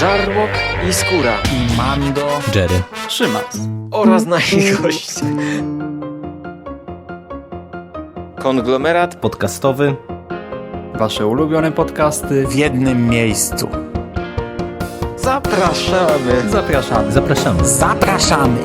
Żarłok i Skóra i Mando Jerry. Szymas. oraz nasi goście. Konglomerat Podcastowy. Wasze ulubione podcasty w jednym miejscu. zapraszamy. Zapraszamy. Zapraszamy. Zapraszamy.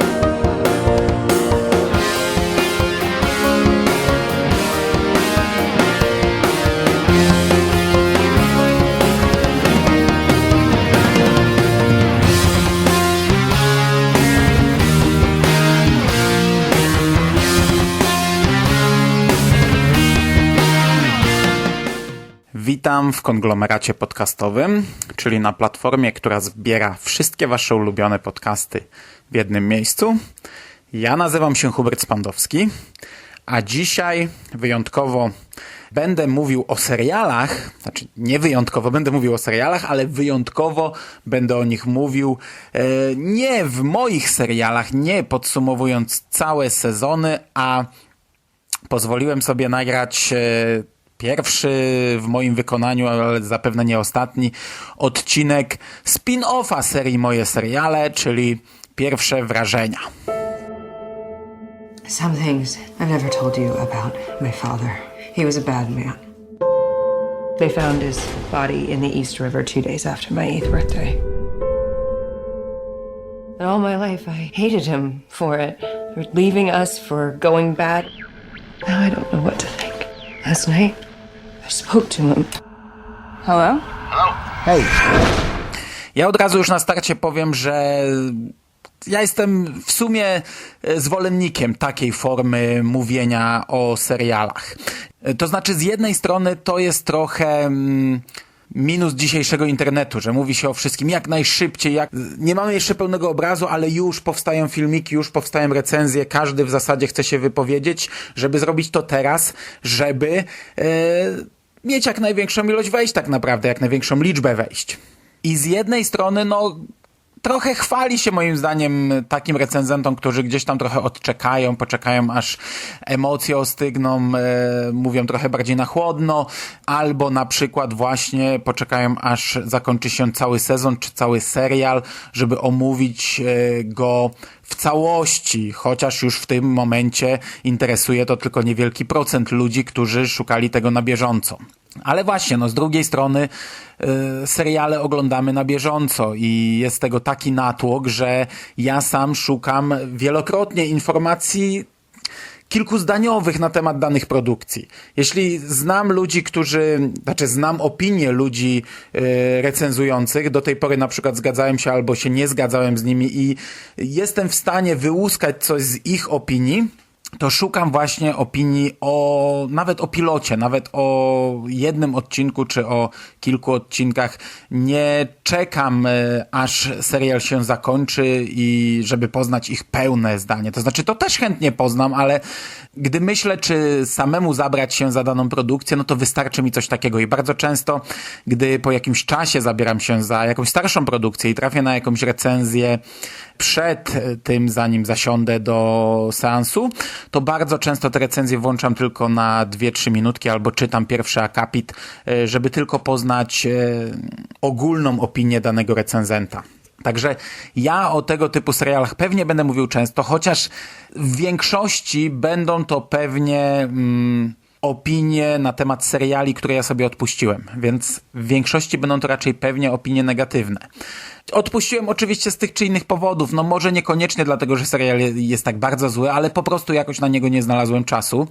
Witam w konglomeracie podcastowym, czyli na platformie, która zbiera wszystkie Wasze ulubione podcasty w jednym miejscu. Ja nazywam się Hubert Spandowski, a dzisiaj wyjątkowo będę mówił o serialach, znaczy nie wyjątkowo będę mówił o serialach, ale wyjątkowo będę o nich mówił e, nie w moich serialach, nie podsumowując całe sezony, a pozwoliłem sobie nagrać e, pierwszy w moim wykonaniu, ale zapewne nie ostatni, odcinek spin-offa serii Moje Seriale, czyli pierwsze wrażenia. Some things I've never told you about my father. He was a bad man. They found his body in the East River two days after my eighth birthday. And all my life, I hated him for it, for leaving us, for going bad. Now I don't know what to think. Last night, I spoke to him. Hello? Ja od razu już na starcie powiem, że ja jestem w sumie e, zwolennikiem takiej formy mówienia o serialach. E, To znaczy, z jednej strony to jest trochę. mm, Minus dzisiejszego internetu, że mówi się o wszystkim jak najszybciej, jak... nie mamy jeszcze pełnego obrazu, ale już powstają filmiki, już powstają recenzje, każdy w zasadzie chce się wypowiedzieć, żeby zrobić to teraz, żeby e, mieć jak największą ilość wejść tak naprawdę, jak największą liczbę wejść. I z jednej strony, no, trochę chwali się moim zdaniem takim recenzentom, którzy gdzieś tam trochę odczekają, poczekają aż emocje ostygną, e, mówią trochę bardziej na chłodno, albo na przykład właśnie poczekają aż zakończy się cały sezon czy cały serial, żeby omówić e, go w całości, chociaż już w tym momencie interesuje to tylko niewielki procent ludzi, którzy szukali tego na bieżąco. Ale właśnie, no z drugiej strony y, seriale oglądamy na bieżąco i jest tego taki natłok, że ja sam szukam wielokrotnie informacji kilkuzdaniowych na temat danych produkcji. Jeśli znam ludzi, którzy, znaczy znam opinie ludzi y, recenzujących, do tej pory na przykład zgadzałem się albo się nie zgadzałem z nimi i jestem w stanie wyłuskać coś z ich opinii, to szukam właśnie opinii o, nawet o pilocie, nawet o jednym odcinku czy o kilku odcinkach. Nie czekam, e, aż serial się zakończy i żeby poznać ich pełne zdanie. To znaczy, to też chętnie poznam, ale gdy myślę, czy samemu zabrać się za daną produkcję, no to wystarczy mi coś takiego. I bardzo często, gdy po jakimś czasie zabieram się za jakąś starszą produkcję i trafię na jakąś recenzję przed tym, zanim zasiądę do seansu, to bardzo często te recenzje włączam tylko na 2-3 minutki albo czytam pierwszy akapit, e, żeby tylko poznać e, ogólną opinię danego recenzenta. Także ja o tego typu serialach pewnie będę mówił często, chociaż w większości będą to pewnie mm, opinie na temat seriali, które ja sobie odpuściłem, więc w większości będą to raczej pewnie opinie negatywne. Odpuściłem oczywiście z tych czy innych powodów, no może niekoniecznie dlatego, że serial jest tak bardzo zły, ale po prostu jakoś na niego nie znalazłem czasu.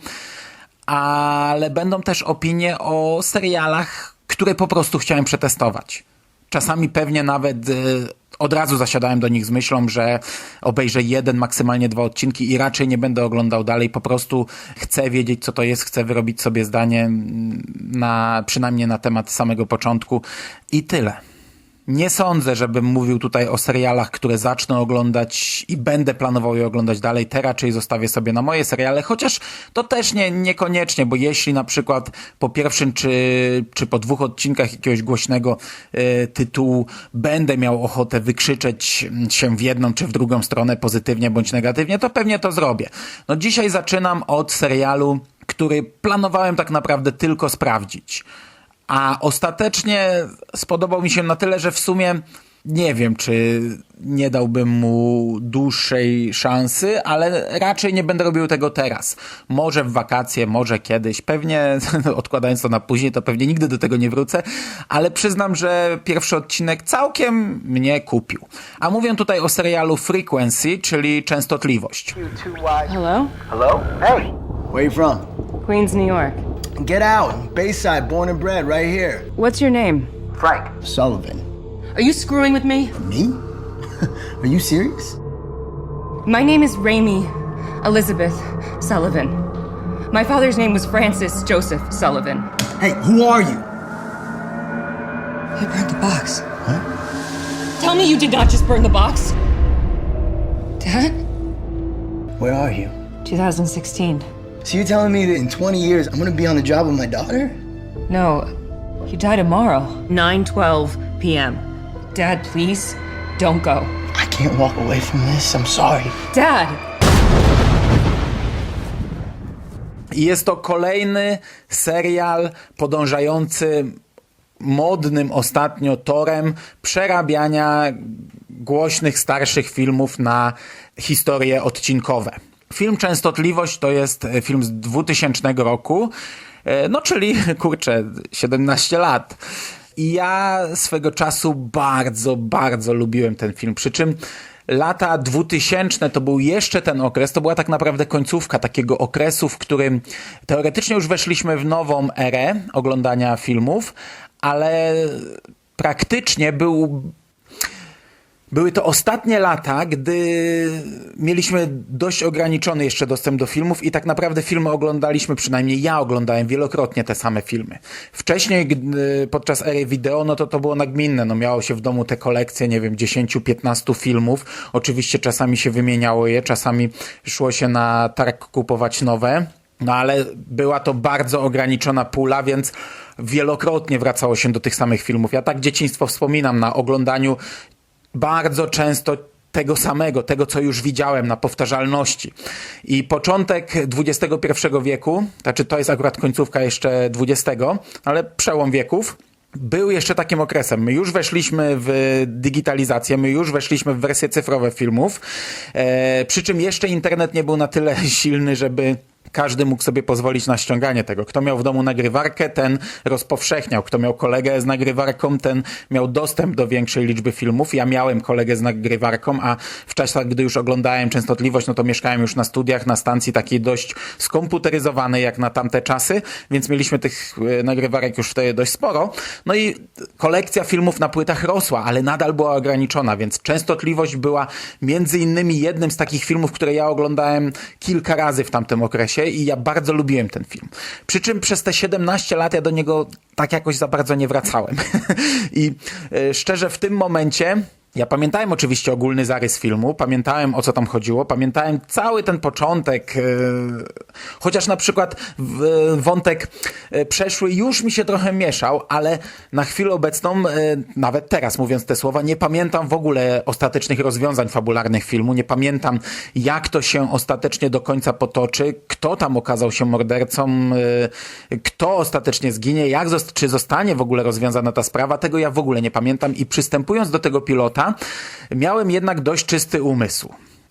Ale będą też opinie o serialach, które po prostu chciałem przetestować. Czasami pewnie nawet y, od razu zasiadałem do nich z myślą, że obejrzę jeden, maksymalnie dwa odcinki i raczej nie będę oglądał dalej. Po prostu chcę wiedzieć, co to jest, chcę wyrobić sobie zdanie mm, na, przynajmniej na temat samego początku i tyle. Nie sądzę, żebym mówił tutaj o serialach, które zacznę oglądać i będę planował je oglądać dalej. Te raczej zostawię sobie na moje seriale, chociaż to też nie, niekoniecznie, bo jeśli na przykład po pierwszym czy, czy po dwóch odcinkach jakiegoś głośnego y, tytułu będę miał ochotę wykrzyczeć się w jedną czy w drugą stronę pozytywnie bądź negatywnie, to pewnie to zrobię. No dzisiaj zaczynam od serialu, który planowałem tak naprawdę tylko sprawdzić. A ostatecznie spodobał mi się na tyle, że w sumie nie wiem, czy nie dałbym mu dłuższej szansy, ale raczej nie będę robił tego teraz. Może w wakacje, może kiedyś, pewnie odkładając to na później, to pewnie nigdy do tego nie wrócę, ale przyznam, że pierwszy odcinek całkiem mnie kupił. A mówię tutaj o serialu Frequency, czyli częstotliwość. Hello? Hello? Hey! Where you from? Queens, New York. Get out. Bayside, born and bred, right here. What's your name? Frank. Sullivan. Are you screwing with me? Me? Are you serious? My name is Raimi Elizabeth Sullivan. My father's name was Francis Joseph Sullivan. Hey, who are you? I burned the box. Huh? Tell me you did not just burn the box. Dad? Where are you? 2016. So you're telling me that in 20 years I'm gonna be on the job with my daughter? No, you die tomorrow. 9:12 p.m. Dad, please don't go. I can't walk away from this. I'm sorry. Dad. Jest to kolejny serial podążający modnym ostatnio torem przerabiania głośnych starszych filmów na historie odcinkowe. Film Częstotliwość to jest e, film z 2000 roku, e, no czyli kurczę, 17 lat. I ja swego czasu bardzo, bardzo lubiłem ten film. Przy czym lata 2000 to był jeszcze ten okres, to była tak naprawdę końcówka takiego okresu, w którym teoretycznie już weszliśmy w nową erę oglądania filmów, ale praktycznie był były to ostatnie lata, gdy mieliśmy dość ograniczony jeszcze dostęp do filmów i tak naprawdę filmy oglądaliśmy, przynajmniej ja oglądałem wielokrotnie te same filmy. Wcześniej gdy, podczas ery wideo, no to to było nagminne, no miało się w domu te kolekcje, nie wiem, 10-15 filmów. Oczywiście czasami się wymieniało je, czasami szło się na targ kupować nowe. No ale była to bardzo ograniczona pula, więc wielokrotnie wracało się do tych samych filmów. Ja tak dzieciństwo wspominam na oglądaniu bardzo często tego samego, tego co już widziałem na powtarzalności. I początek XXI wieku, znaczy to jest akurat końcówka jeszcze XX, ale przełom wieków, był jeszcze takim okresem. My już weszliśmy w digitalizację, my już weszliśmy w wersje cyfrowe filmów, e, przy czym jeszcze internet nie był na tyle silny, żeby każdy mógł sobie pozwolić na ściąganie tego. Kto miał w domu nagrywarkę, ten rozpowszechniał. Kto miał kolegę z nagrywarką, ten miał dostęp do większej liczby filmów. Ja miałem kolegę z nagrywarką, a w czasach, gdy już oglądałem częstotliwość, no to mieszkałem już na studiach, na stacji takiej dość skomputeryzowanej jak na tamte czasy, więc mieliśmy tych e, nagrywarek już wtedy dość sporo. No i kolekcja filmów na płytach rosła, ale nadal była ograniczona, więc częstotliwość była między innymi jednym z takich filmów, które ja oglądałem kilka razy w tamtym okresie i ja bardzo lubiłem ten film. Przy czym przez te 17 lat ja do niego tak jakoś za bardzo nie wracałem. I e, szczerze w tym momencie ja pamiętałem oczywiście ogólny zarys filmu, pamiętałem o co tam chodziło, pamiętałem cały ten początek, e, chociaż na przykład wątek e, przeszły już mi się trochę mieszał, ale na chwilę obecną, e, nawet teraz mówiąc te słowa, nie pamiętam w ogóle ostatecznych rozwiązań fabularnych filmu, nie pamiętam jak to się ostatecznie do końca potoczy, kto tam okazał się mordercą, kto ostatecznie zginie, jak czy zostanie w ogóle rozwiązana ta sprawa, tego ja w ogóle nie pamiętam i przystępując do tego pilota, miałem jednak dość czysty umysł.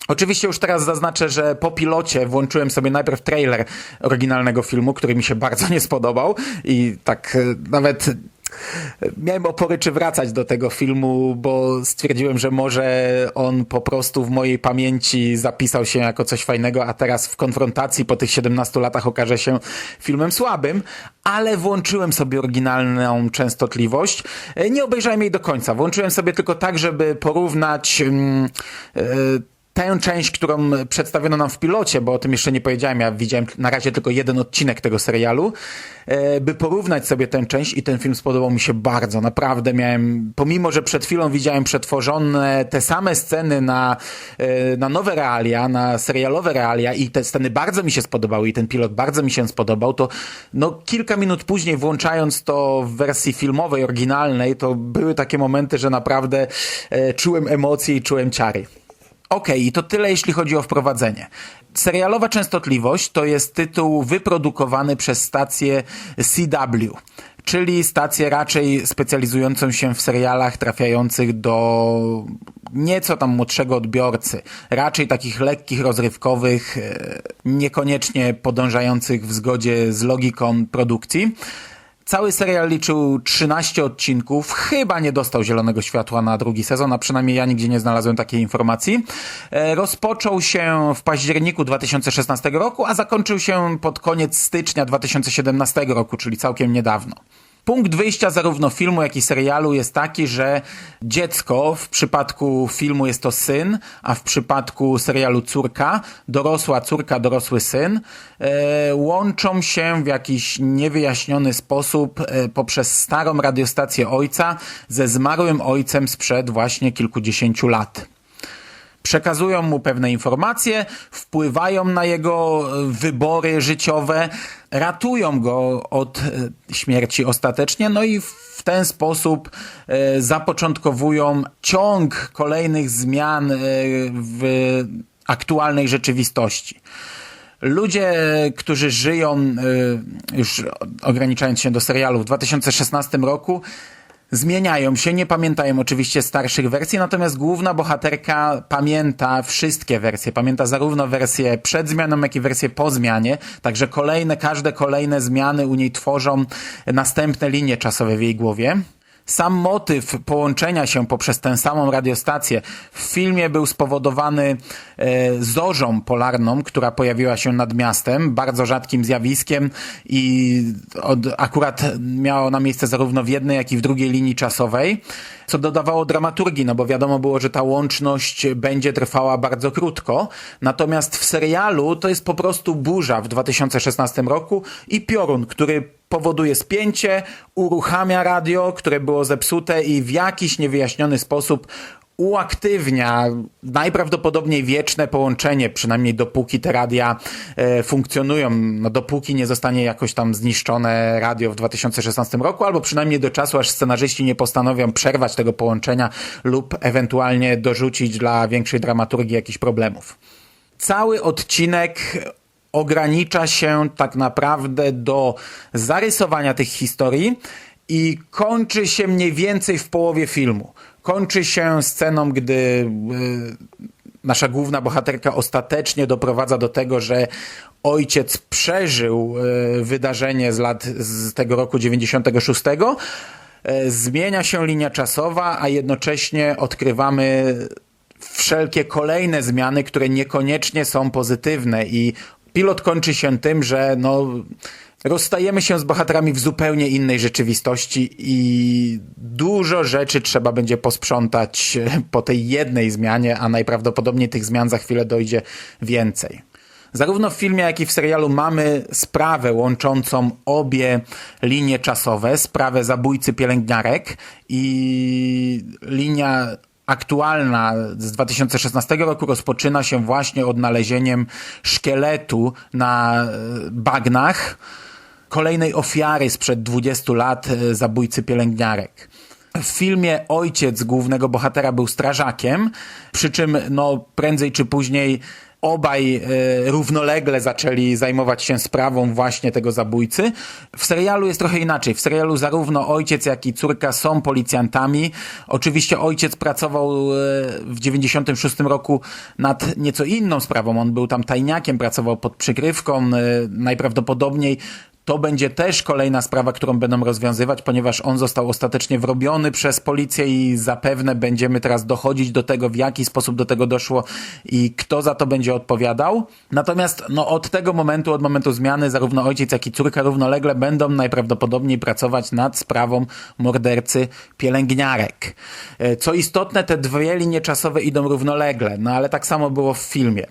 Oczywiście już teraz zaznaczę, że po pilocie włączyłem sobie najpierw trailer oryginalnego filmu, który mi się bardzo nie spodobał i tak e, nawet miałem opory, czy wracać do tego filmu, bo stwierdziłem, że może on po prostu w mojej pamięci zapisał się jako coś fajnego, a teraz w konfrontacji po tych 17 latach okaże się filmem słabym, ale włączyłem sobie oryginalną częstotliwość. E, Nie obejrzałem jej do końca. Włączyłem sobie tylko tak, żeby porównać e, tę część, którą przedstawiono nam w pilocie, bo o tym jeszcze nie powiedziałem, ja widziałem na razie tylko jeden odcinek tego serialu, e, by porównać sobie tę część i ten film spodobał mi się bardzo. Naprawdę miałem, pomimo, że przed chwilą widziałem przetworzone te same sceny na, e, na nowe realia, na serialowe realia i te sceny bardzo mi się spodobały i ten pilot bardzo mi się spodobał, to no kilka minut później włączając to w wersji filmowej, oryginalnej, to były takie momenty, że naprawdę e, czułem emocje i czułem ciary. Okej, i to tyle jeśli chodzi o wprowadzenie. Serialowa częstotliwość to jest tytuł wyprodukowany przez stację CW, czyli stację raczej specjalizującą się w serialach trafiających do nieco tam młodszego odbiorcy, raczej takich lekkich, rozrywkowych, e, niekoniecznie podążających w zgodzie z logiką produkcji. Cały serial liczył 13 odcinków, chyba nie dostał zielonego światła na drugi sezon, a przynajmniej ja nigdzie nie znalazłem takiej informacji. E, Rozpoczął się w październiku 2016 roku, a zakończył się pod koniec stycznia 2017 roku, czyli całkiem niedawno. Punkt wyjścia zarówno filmu, jak i serialu jest taki, że dziecko, w przypadku filmu jest to syn, a w przypadku serialu córka, dorosła córka, dorosły syn, e, łączą się w jakiś niewyjaśniony sposób e, poprzez starą radiostację ojca ze zmarłym ojcem sprzed właśnie kilkudziesięciu lat. Przekazują mu pewne informacje, wpływają na jego wybory życiowe, ratują go od e, śmierci ostatecznie, no i w ten sposób e, zapoczątkowują ciąg kolejnych zmian e, w aktualnej rzeczywistości. Ludzie, którzy żyją, już ograniczając się do serialu, w 2016 roku, zmieniają się, nie pamiętają oczywiście starszych wersji, natomiast główna bohaterka pamięta wszystkie wersje. Pamięta zarówno wersję przed zmianą, jak i wersję po zmianie, także kolejne, każde kolejne zmiany u niej tworzą następne linie czasowe w jej głowie. Sam motyw połączenia się poprzez tę samą radiostację w filmie był spowodowany e, zorzą polarną, która pojawiła się nad miastem, bardzo rzadkim zjawiskiem i od, akurat miało na miejsce zarówno w jednej, jak i w drugiej linii czasowej, co dodawało dramaturgii, no bo wiadomo było, że ta łączność będzie trwała bardzo krótko. Natomiast w serialu to jest po prostu burza w 2016 roku i piorun, który powoduje spięcie, uruchamia radio, które było zepsute i w jakiś niewyjaśniony sposób uaktywnia najprawdopodobniej wieczne połączenie, przynajmniej dopóki te radia e, funkcjonują, no dopóki nie zostanie jakoś tam zniszczone radio w 2016 roku, albo przynajmniej do czasu, aż scenarzyści nie postanowią przerwać tego połączenia lub ewentualnie dorzucić dla większej dramaturgii jakichś problemów. Cały odcinek ogranicza się tak naprawdę do zarysowania tych historii i kończy się mniej więcej w połowie filmu. Kończy się sceną, gdy y, nasza główna bohaterka ostatecznie doprowadza do tego, że ojciec przeżył y, wydarzenie z lat z tego roku 96. Y, Zmienia się linia czasowa, a jednocześnie odkrywamy wszelkie kolejne zmiany, które niekoniecznie są pozytywne i pilot kończy się tym, że no, rozstajemy się z bohaterami w zupełnie innej rzeczywistości i dużo rzeczy trzeba będzie posprzątać po tej jednej zmianie, a najprawdopodobniej tych zmian za chwilę dojdzie więcej. Zarówno w filmie, jak i w serialu mamy sprawę łączącą obie linie czasowe, sprawę zabójcy pielęgniarek i linia aktualna z 2016 roku rozpoczyna się właśnie odnalezieniem szkieletu na e, bagnach kolejnej ofiary sprzed 20 lat e, zabójcy pielęgniarek. W filmie ojciec głównego bohatera był strażakiem, przy czym no, prędzej czy później obaj e, równolegle zaczęli zajmować się sprawą właśnie tego zabójcy. W serialu jest trochę inaczej. W serialu zarówno ojciec, jak i córka są policjantami. Oczywiście ojciec pracował e, w 96 roku nad nieco inną sprawą. On był tam tajniakiem, pracował pod przykrywką. E, najprawdopodobniej to będzie też kolejna sprawa, którą będą rozwiązywać, ponieważ on został ostatecznie wrobiony przez policję i zapewne będziemy teraz dochodzić do tego, w jaki sposób do tego doszło i kto za to będzie odpowiadał. Natomiast no, od tego momentu, od momentu zmiany, zarówno ojciec, jak i córka równolegle będą najprawdopodobniej pracować nad sprawą mordercy pielęgniarek. E, Co istotne, te dwie linie czasowe idą równolegle, no ale tak samo było w filmie.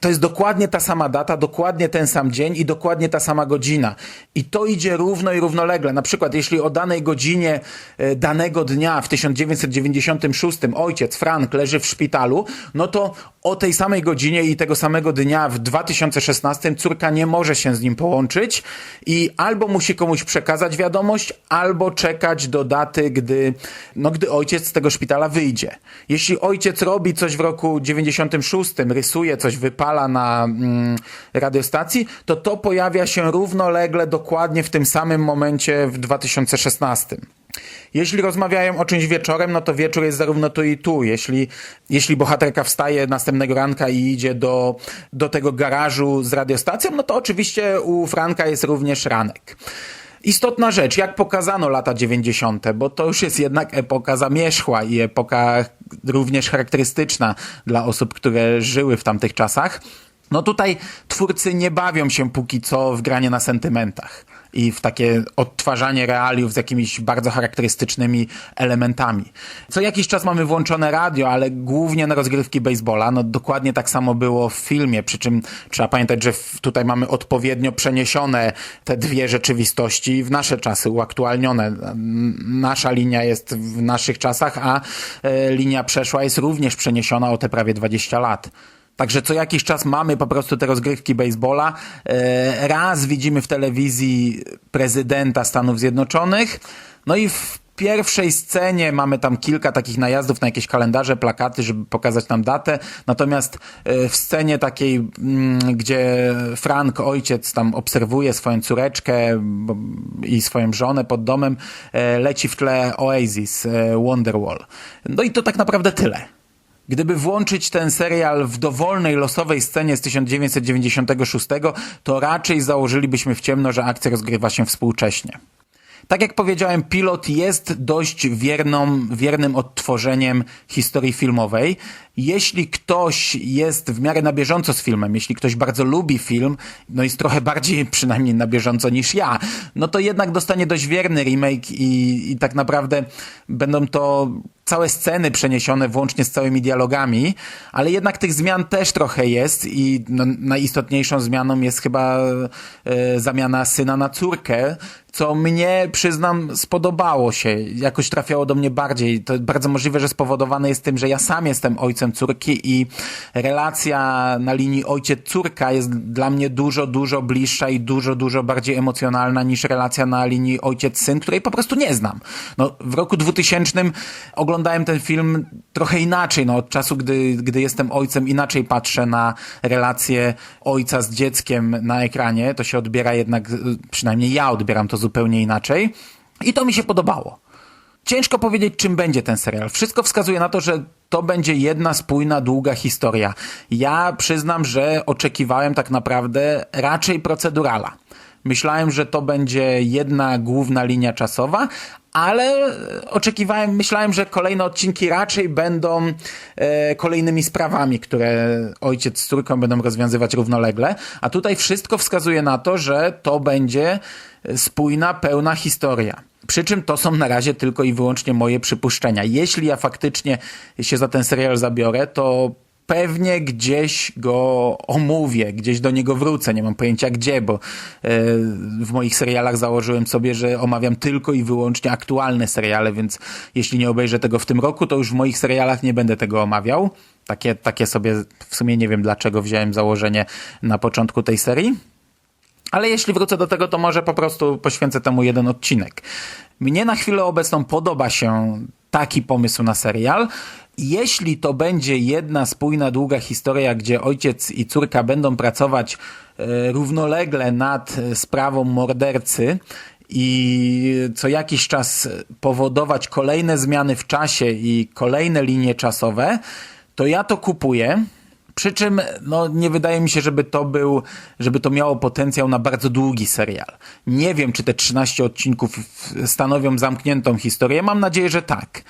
To jest dokładnie ta sama data, dokładnie ten sam dzień i dokładnie ta sama godzina. I to idzie równo i równolegle. Na przykład, jeśli o danej godzinie e, danego dnia w 1996 ojciec Frank leży w szpitalu, no to o tej samej godzinie i tego samego dnia w 2016 córka nie może się z nim połączyć i albo musi komuś przekazać wiadomość, albo czekać do daty, gdy, no, gdy ojciec z tego szpitala wyjdzie. Jeśli ojciec robi coś w roku 96, rysuje coś, wypala na mm, radiostacji, to to pojawia się równolegle dokładnie w tym samym momencie w 2016. Jeśli rozmawiają o czymś wieczorem, no to wieczór jest zarówno tu i tu. Jeśli, jeśli bohaterka wstaje następnego ranka i idzie do, do tego garażu z radiostacją, no to oczywiście u Franka jest również ranek. Istotna rzecz, jak pokazano lata 90., bo to już jest jednak epoka zamierzchła i epoka również charakterystyczna dla osób, które żyły w tamtych czasach. No tutaj twórcy nie bawią się póki co w granie na sentymentach i w takie odtwarzanie realiów z jakimiś bardzo charakterystycznymi elementami. Co jakiś czas mamy włączone radio, ale głównie na rozgrywki baseballa. No dokładnie tak samo było w filmie, przy czym trzeba pamiętać, że tutaj mamy odpowiednio przeniesione te dwie rzeczywistości w nasze czasy, uaktualnione. Nasza linia jest w naszych czasach, a e, linia przeszła jest również przeniesiona o te prawie 20 lat. Także co jakiś czas mamy po prostu te rozgrywki baseballa. E, Raz widzimy w telewizji prezydenta Stanów Zjednoczonych. No i w pierwszej scenie mamy tam kilka takich najazdów na jakieś kalendarze, plakaty, żeby pokazać nam datę. Natomiast e, w scenie takiej, mm, gdzie Frank, ojciec, tam obserwuje swoją córeczkę i swoją żonę pod domem, e, leci w tle Oasis, Wonderwall. No i to tak naprawdę tyle. Gdyby włączyć ten serial w dowolnej losowej scenie z 1996, to raczej założylibyśmy w ciemno, że akcja rozgrywa się współcześnie. Tak jak powiedziałem, pilot jest dość wierną, wiernym odtworzeniem historii filmowej. Jeśli ktoś jest w miarę na bieżąco z filmem, jeśli ktoś bardzo lubi film, no jest trochę bardziej przynajmniej na bieżąco niż ja, no to jednak dostanie dość wierny remake i, i tak naprawdę będą to całe sceny przeniesione włącznie z całymi dialogami, ale jednak tych zmian też trochę jest i no, najistotniejszą zmianą jest chyba e, zamiana syna na córkę, co mnie, przyznam, spodobało się. Jakoś trafiało do mnie bardziej. To bardzo możliwe, że spowodowane jest tym, że ja sam jestem ojcem córki i relacja na linii ojciec-córka jest dla mnie dużo, dużo bliższa i dużo, dużo bardziej emocjonalna niż relacja na linii ojciec-syn, której po prostu nie znam. No, w roku 2000 oglądałem ten film trochę inaczej. No, od czasu, gdy, gdy jestem ojcem, inaczej patrzę na relację ojca z dzieckiem na ekranie. To się odbiera jednak, y, przynajmniej ja odbieram to zupełnie inaczej. I to mi się podobało. Ciężko powiedzieć, czym będzie ten serial. Wszystko wskazuje na to, że to będzie jedna spójna, długa historia. Ja przyznam, że oczekiwałem tak naprawdę raczej procedurala. Myślałem, że to będzie jedna główna linia czasowa, ale oczekiwałem, myślałem, że kolejne odcinki raczej będą e, kolejnymi sprawami, które ojciec z córką będą rozwiązywać równolegle, a tutaj wszystko wskazuje na to, że to będzie spójna, pełna historia. Przy czym to są na razie tylko i wyłącznie moje przypuszczenia. Jeśli ja faktycznie się za ten serial zabiorę, to pewnie gdzieś go omówię, gdzieś do niego wrócę. Nie mam pojęcia gdzie, bo e, w moich serialach założyłem sobie, że omawiam tylko i wyłącznie aktualne seriale, więc jeśli nie obejrzę tego w tym roku, to już w moich serialach nie będę tego omawiał. Takie, takie sobie w sumie nie wiem dlaczego wziąłem założenie na początku tej serii. Ale jeśli wrócę do tego, to może po prostu poświęcę temu jeden odcinek. Mnie na chwilę obecną podoba się taki pomysł na serial. Jeśli to będzie jedna spójna, długa historia, gdzie ojciec i córka będą pracować e, równolegle nad e, sprawą mordercy i co jakiś czas powodować kolejne zmiany w czasie i kolejne linie czasowe, to ja to kupuję. Przy czym no, nie wydaje mi się, żeby to był, żeby to miało potencjał na bardzo długi serial. Nie wiem, czy te 13 odcinków stanowią zamkniętą historię. Mam nadzieję, że tak.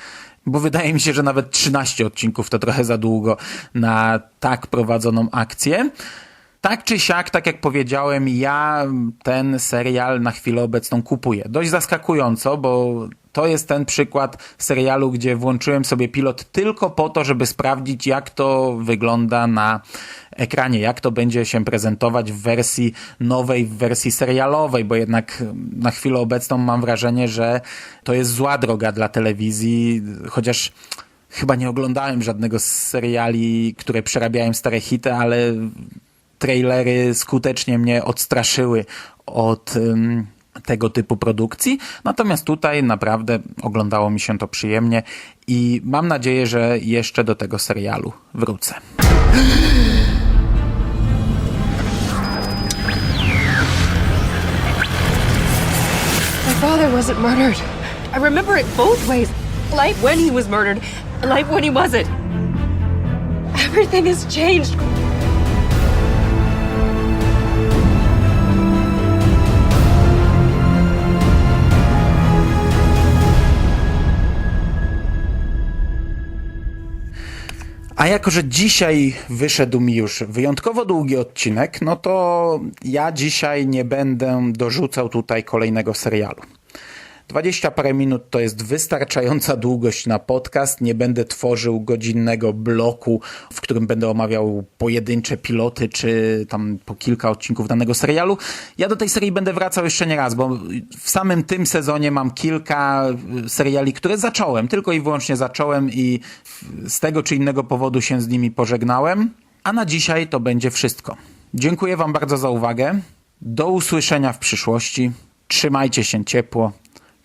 Bo wydaje mi się, że nawet 13 odcinków to trochę za długo na tak prowadzoną akcję. Tak czy siak, tak jak powiedziałem, ja ten serial na chwilę obecną kupuję. Dość zaskakująco, bo to jest ten przykład serialu, gdzie włączyłem sobie pilot tylko po to, żeby sprawdzić, jak to wygląda na ekranie, jak to będzie się prezentować w wersji nowej, w wersji serialowej, bo jednak na chwilę obecną mam wrażenie, że to jest zła droga dla telewizji, chociaż chyba nie oglądałem żadnego z seriali, które przerabiają stare hity, ale trailery skutecznie mnie odstraszyły od ym, tego typu produkcji. Natomiast tutaj naprawdę oglądało mi się to przyjemnie i mam nadzieję, że jeszcze do tego serialu wrócę. father wasn't murdered. I remember it both ways. Life when he was murdered, life when he wasn't. Everything has changed. A jako, że dzisiaj wyszedł mi już wyjątkowo długi odcinek, no to ja dzisiaj nie będę dorzucał tutaj kolejnego serialu. 20 parę minut to jest wystarczająca długość na podcast. Nie będę tworzył godzinnego bloku, w którym będę omawiał pojedyncze piloty, czy tam po kilka odcinków danego serialu. Ja do tej serii będę wracał jeszcze nie raz, bo w samym tym sezonie mam kilka y, seriali, które zacząłem, tylko i wyłącznie zacząłem i z tego czy innego powodu się z nimi pożegnałem. A na dzisiaj to będzie wszystko. Dziękuję Wam bardzo za uwagę. Do usłyszenia w przyszłości. Trzymajcie się ciepło.